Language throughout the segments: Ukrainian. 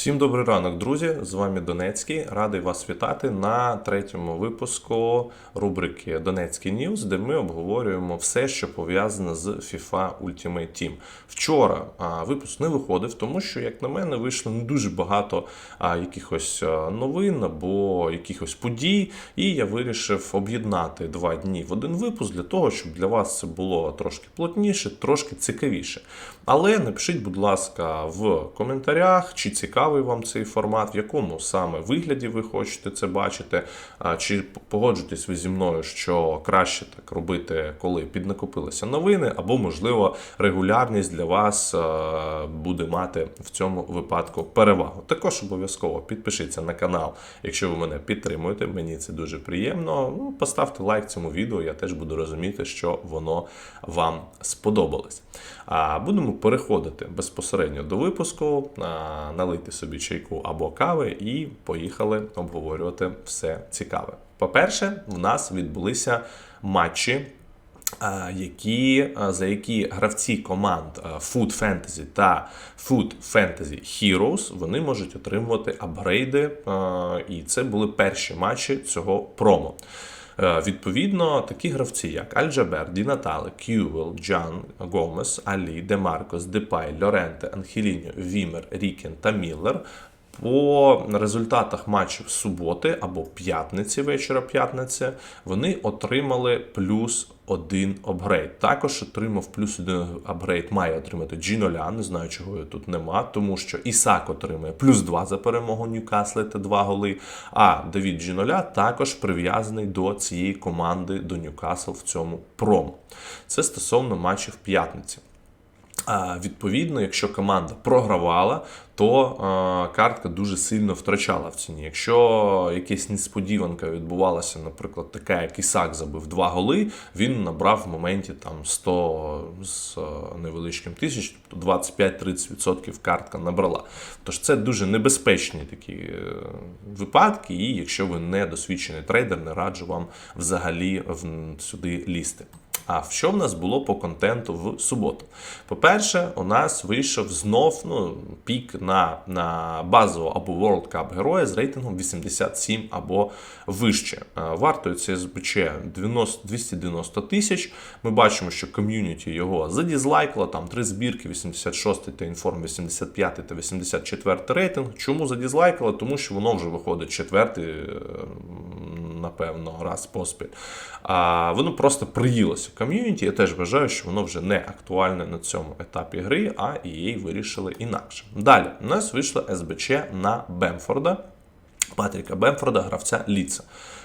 Всім добрий ранок, друзі! З вами Донецький. Радий вас вітати на третьому випуску рубрики Донецький Ньюз, де ми обговорюємо все, що пов'язане з FIFA Ultimate Team. Вчора випуск не виходив, тому що, як на мене, вийшло не дуже багато якихось новин або якихось подій, і я вирішив об'єднати два дні в один випуск для того, щоб для вас це було трошки плотніше, трошки цікавіше. Але напишіть, будь ласка, в коментарях, чи цікавий вам цей формат, в якому саме вигляді ви хочете це бачити, чи погоджуєтесь ви зі мною, що краще так робити, коли піднакопилися новини, або, можливо, регулярність для вас буде мати в цьому випадку перевагу. Також обов'язково підпишіться на канал, якщо ви мене підтримуєте. Мені це дуже приємно. Ну, поставте лайк цьому відео, я теж буду розуміти, що воно вам сподобалось. А будемо переходити безпосередньо до випуску, налити собі чайку або кави, і поїхали обговорювати все цікаве. По-перше, в нас відбулися матчі. Які, за які гравці команд Food Fantasy та Food Fantasy Heroes вони можуть отримувати апгрейди, і це були перші матчі цього промо. Е, Відповідно, такі гравці, як Альджабер, Ді Натале, Кювел, Джан, Гомес, Алі, Демаркос, Депай, Лоренте, Анхеліньо, Вімер, Рікен та Міллер. По результатах матчів суботи або п'ятниці, вечора п'ятниці, вони отримали плюс один апгрейд. Також отримав плюс один апгрейд, має отримати Джіноля. Не знаю, чого його тут нема, тому що Ісак отримує плюс два за перемогу Ньюкасла та два голи. А Давід Джіноля також прив'язаний до цієї команди до Ньюкасл в цьому промо. Це стосовно матчів п'ятниці. Відповідно, якщо команда програвала, то картка дуже сильно втрачала в ціні. Якщо якась несподіванка відбувалася, наприклад, така, як Ісак забив два голи, він набрав в моменті там 100 з невеличким тисяч, тобто 25-30% картка набрала. Тож це дуже небезпечні такі е, випадки, і якщо ви не досвідчений трейдер, не раджу вам взагалі сюди лізти. А що в нас було по контенту в суботу? По-перше, у нас вийшов знов ну, пік на, на базового або World Cup героя з рейтингом 87 або вище. Е, Вартою це СБЧ 90, 290 тисяч. Ми бачимо, що ком'юніті його задізлайкало, там три збірки, 86 та інформ 85 та 84 рейтинг. Чому задізлайкало? Тому що воно вже виходить четвертий, е, напевно, раз поспіль. А воно просто приїлося ком'юніті. Я теж вважаю, що воно вже не актуальне на цьому етапі гри, а її вирішили інакше. Далі у нас вийшло СБЧ на Бемфорда. Патріка Бемфорда, гравця Ліца.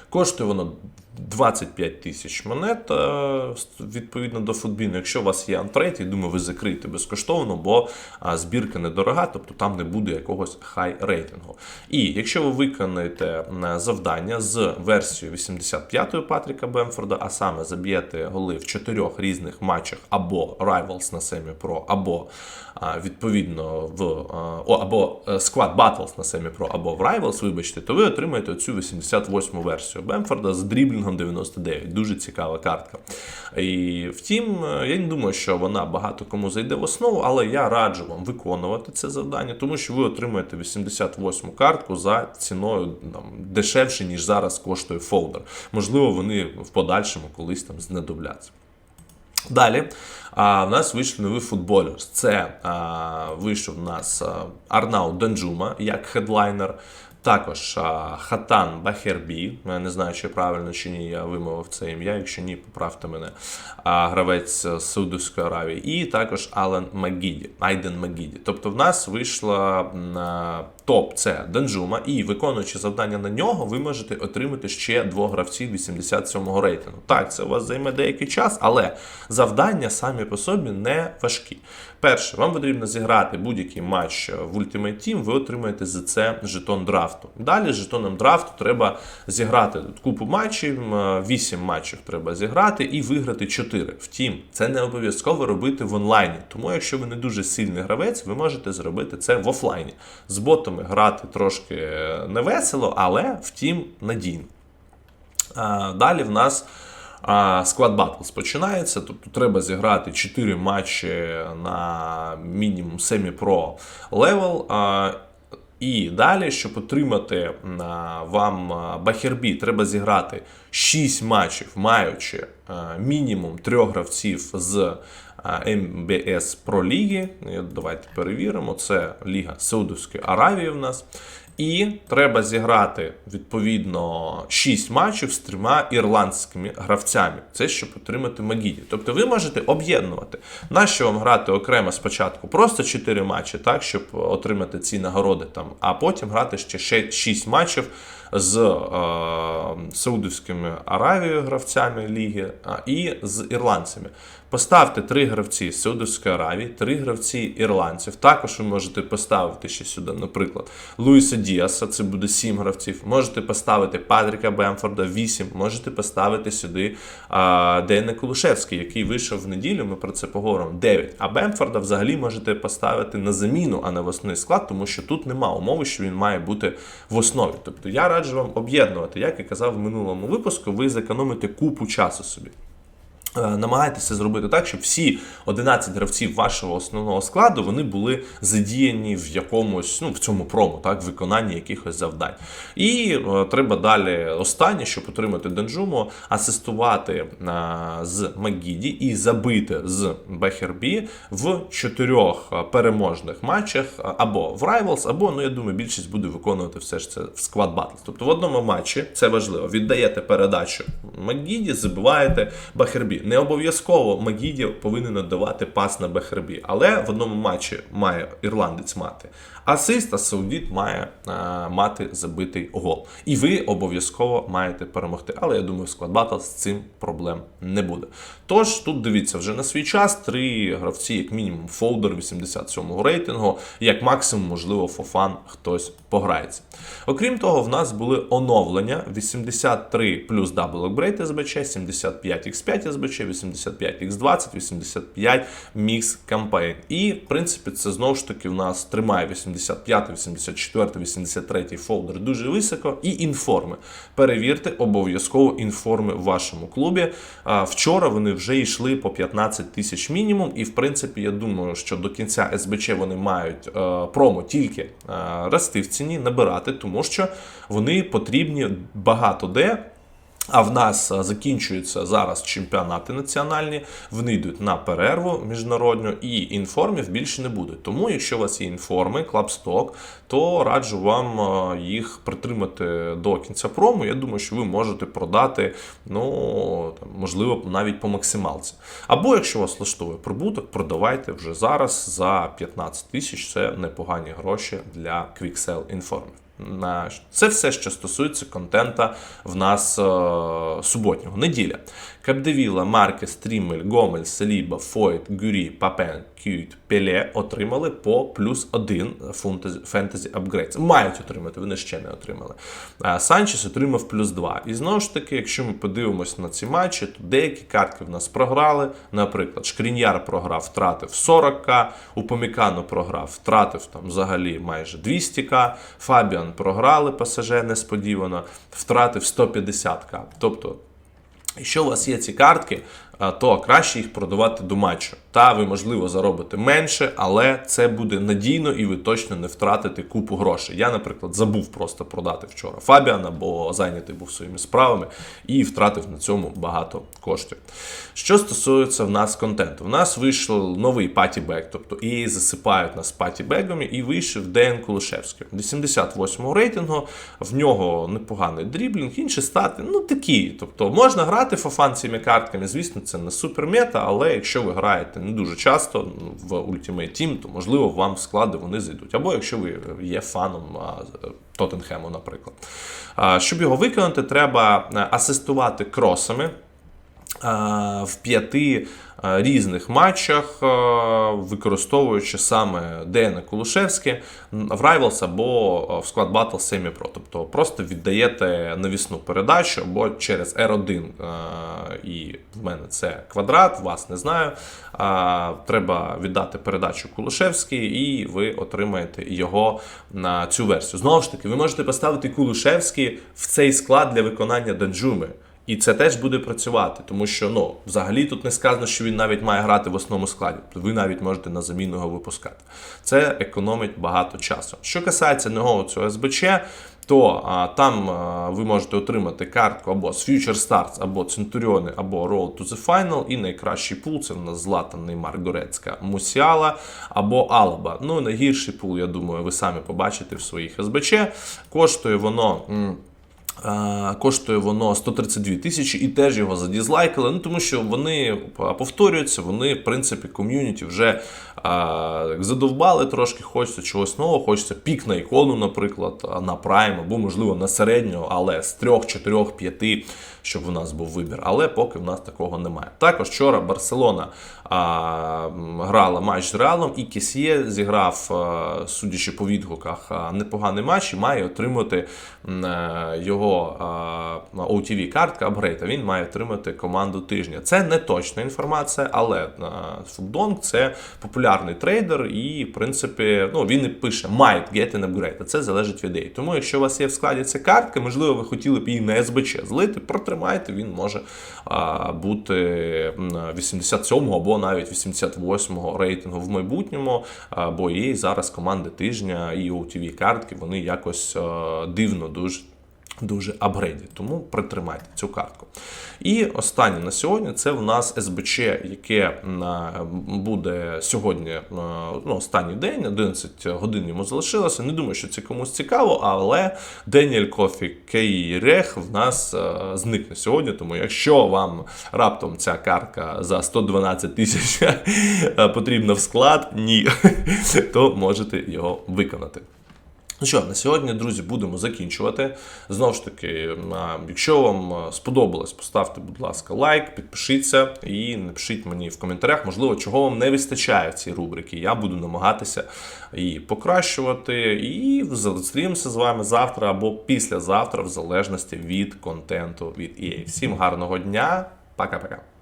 Коштує воно 25 тисяч монет е, відповідно до футбіну. Якщо у вас є антрейт, я думаю, ви закриєте безкоштовно, бо збірка недорога, тобто там не буде якогось хай рейтингу. І якщо ви виконаєте завдання з версією 85-ї Патріка Бемфорда, а саме заб'єте голи в чотирьох різних матчах або Rivals на Семі Pro, або відповідно в або е, Squad Battles на Семі Pro, або в Rivals, вибачте, то ви отримаєте оцю 88-му версію Бемфорда з дріблінгом 99. Дуже цікава картка. І втім, е, я не думаю, що вона багато кому зайде в основу, але я раджу вам виконувати це завдання, тому що ви отримаєте 88-му картку за ціною там, дешевше, ніж зараз коштує фолдер. Можливо, вони в подальшому колись там знадобляться. Далі а, в нас вийшли нові футболери. Це а, вийшов у нас Арнау Данджума як хедлайнер. Також Хатан Бахербі. Не знаю, чи правильно чи ні, я вимовив це ім'я. Якщо ні, поправте мене. Гравець Саудовської Аравії. І також Ален Магіді, Айден Магіді. Тобто в нас вийшла м, а, топ це Данджума, і виконуючи завдання на нього, ви можете отримати ще двох гравців 87-го рейтингу. Так, це у вас займе деякий час, але завдання самі по собі не важкі. Перше, вам потрібно зіграти будь-який матч в Ultimate Team, ви отримаєте за це жетон драфту. Далі з жетоном драфту треба зіграти тут купу матчів, 8 матчів треба зіграти і виграти 4. Втім, це не обов'язково робити в онлайні. Тому, якщо ви не дуже сильний гравець, ви можете зробити це в офлайні. З ботами грати трошки не весело, але втім надійно. Далі в нас склад Батлс починається, тобто треба зіграти 4 матчі на мінімум семі-про левел. І далі, щоб отримати вам Бахербі, треба зіграти 6 матчів, маючи мінімум трьох гравців з МБС Про Ліги. Давайте перевіримо. Це Ліга Саудовської Аравії в нас. І треба зіграти відповідно 6 матчів з трьома ірландськими гравцями. Це щоб отримати Магіді. Тобто ви можете об'єднувати. Нащо вам грати окремо спочатку просто 4 матчі, так, щоб отримати ці нагороди там, а потім грати ще 6 матчів з е, Саудівськими Аравією гравцями ліги а, і з ірландцями. Поставте три гравці з Саудовської Аравії, три гравці ірландців. Також ви можете поставити ще сюди, наприклад, Луїса Діаса, це буде 7 гравців. Можете поставити Патріка Бемфорда 8, можете поставити сюди а, Дейна Кулушевський, який вийшов в неділю. Ми про це поговоримо. 9. А Бемфорда взагалі можете поставити на заміну, а не в основний склад, тому що тут нема умови, що він має бути в основі. Тобто я раджу вам об'єднувати, як і казав в минулому випуску, ви зекономите купу часу собі. Е, Намагайтеся зробити так, щоб всі 11 гравців вашого основного складу вони були задіяні в якомусь, ну в цьому промо, так, в виконанні якихось завдань. І е, треба далі останнє, щоб отримати Денджуму, асистувати е, з Магіді і забити з Бехербі в чотирьох е, переможних матчах е, або в Rivals, або ну я думаю, більшість буде виконувати все ж це в склад Battles. Тобто в одному матчі це важливо. Віддаєте передачу Магіді, забиваєте Бахербі. Не обов'язково Магіді повинен надавати пас на Бехербі, але в одному матчі має ірландець мати асист, а Саудіт має е, мати забитий гол. І ви обов'язково маєте перемогти. Але я думаю, склад Battle з цим проблем не буде. Тож тут дивіться вже на свій час три гравці, як мінімум, фолдер 87-го рейтингу, як максимум, можливо, фофан хтось пограється. Окрім того, в нас були оновлення 83 плюс Upgrade СБЧ, 75 X5 СБЧ, 85 X20, 85 Mix Campaign. І, в принципі, це знову ж таки в нас тримає 85, 84, 83 фолдер дуже високо. І інформи. Перевірте обов'язково інформи в вашому клубі. Вчора вони вже йшли по 15 тисяч мінімум. І, в принципі, я думаю, що до кінця СБЧ вони мають е, промо тільки е, рости в ціні, набирати, тому що вони потрібні багато де. А в нас закінчуються зараз чемпіонати національні, вони йдуть на перерву міжнародну, і інформів більше не буде. Тому, якщо у вас є інформи, клабсток, то раджу вам їх притримати до кінця прому. Я думаю, що ви можете продати, ну можливо, навіть по максималці. Або якщо вас влаштовує прибуток, продавайте вже зараз за 15 тисяч. Це непогані гроші для QuickSell інформів. Це все, що стосується контента в нас е, суботнього. Неділя. Капдевіла, Маркес, Стрімель, Гомель, Саліба, Фойт, Гюрі, Папен, Кют, Пеле отримали по плюс один фентезі апгрейд. Мають отримати, вони ще не отримали. А Санчес отримав плюс 2. І знову ж таки, якщо ми подивимося на ці матчі, то деякі картки в нас програли. Наприклад, Шкріньяр програв, втратив 40к, Упомікано програв, втратив там взагалі майже 200к, Фабіан програли ПСЖ несподівано, втратив 150к. Тобто, Якщо у вас є ці картки, то краще їх продавати до матчу. Та ви, можливо, заробите менше, але це буде надійно і ви точно не втратите купу грошей. Я, наприклад, забув просто продати вчора Фабіана, бо зайнятий був своїми справами і втратив на цьому багато коштів. Що стосується в нас контенту, в нас вийшов новий патібек, тобто і засипають нас патібегами, і вийшов Ден Кулишевський. 88 рейтингу, в нього непоганий дріблінг, інші стати, ну такі. Тобто можна грати фафан цими картками, звісно, це не супермета, але якщо ви граєте не дуже часто в Ultimate Team, то можливо вам в склади вони зайдуть. Або якщо ви є фаном Тоттенхему, наприклад. Щоб його виконати, треба асистувати кросами в п'яти різних матчах, використовуючи саме Дейна Кулушевське в Rivals або в склад Battle Semi Pro. Тобто просто віддаєте навісну передачу або через R1 і в мене це квадрат, вас не знаю. Треба віддати передачу Кулушевській, і ви отримаєте його на цю версію. Знову ж таки, ви можете поставити Кулушевський в цей склад для виконання Данджуми. І це теж буде працювати, тому що ну взагалі тут не сказано, що він навіть має грати в основному складі. Ви навіть можете на заміну його випускати. Це економить багато часу. Що касається нього цього СБЧ, то а, там а, ви можете отримати картку або з Future Stars, або Центуріони, або Roll to the Final. І найкращий пул це в нас Златан Неймар Горецька, Мусіала або Алаба. Ну найгірший пул, я думаю, ви самі побачите в своїх СБЧ. Коштує воно. Е, Коштує воно 132 тисячі і теж його задізлайкали. Ну тому що вони повторюються, вони, в принципі, ком'юніті вже а, задовбали трошки, хочеться чогось нового, хочеться пік на ікону, наприклад, на прайм, або, можливо, на середнього, але з 3, 4, 5, щоб у нас був вибір. Але поки в нас такого немає. Також вчора Барселона а, грала матч з Реалом, і Кесіє зіграв, а, судячи по відгуках, а, непоганий матч і має отримати е, його а, OTV картка апгрейд, а він має отримати команду тижня. Це не точна інформація, але Фуддонг це популярний трейдер, і в принципі ну, він і пише might get an upgrade, а це залежить від ідеї. Тому, якщо у вас є в складі ця картка, можливо, ви хотіли б її на СБЧ злити, протримайте, він може а, бути 87-го або навіть 88-го рейтингу в майбутньому, а, бо є зараз команди тижня і OTV картки, вони якось а, дивно дуже. Дуже апгрейдять, тому притримайте цю картку. І останнє на сьогодні це в нас СБЧ, яке буде сьогодні е, ну, останній день, 11 годин йому залишилося. Не думаю, що це комусь цікаво, але Деніель Кофі Кей Рех в нас е, зникне сьогодні. Тому якщо вам раптом ця картка за 112 тисяч е, потрібна в склад, ні, то можете його виконати. Ну що, на сьогодні, друзі, будемо закінчувати. Знову ж таки, якщо вам сподобалось, поставте, будь ласка, лайк, підпишіться і напишіть мені в коментарях, можливо, чого вам не вистачає в цій рубрики. Я буду намагатися її покращувати. І зустрінемося з вами завтра або післязавтра, в залежності від контенту від EA. Всім гарного дня, пока-пока.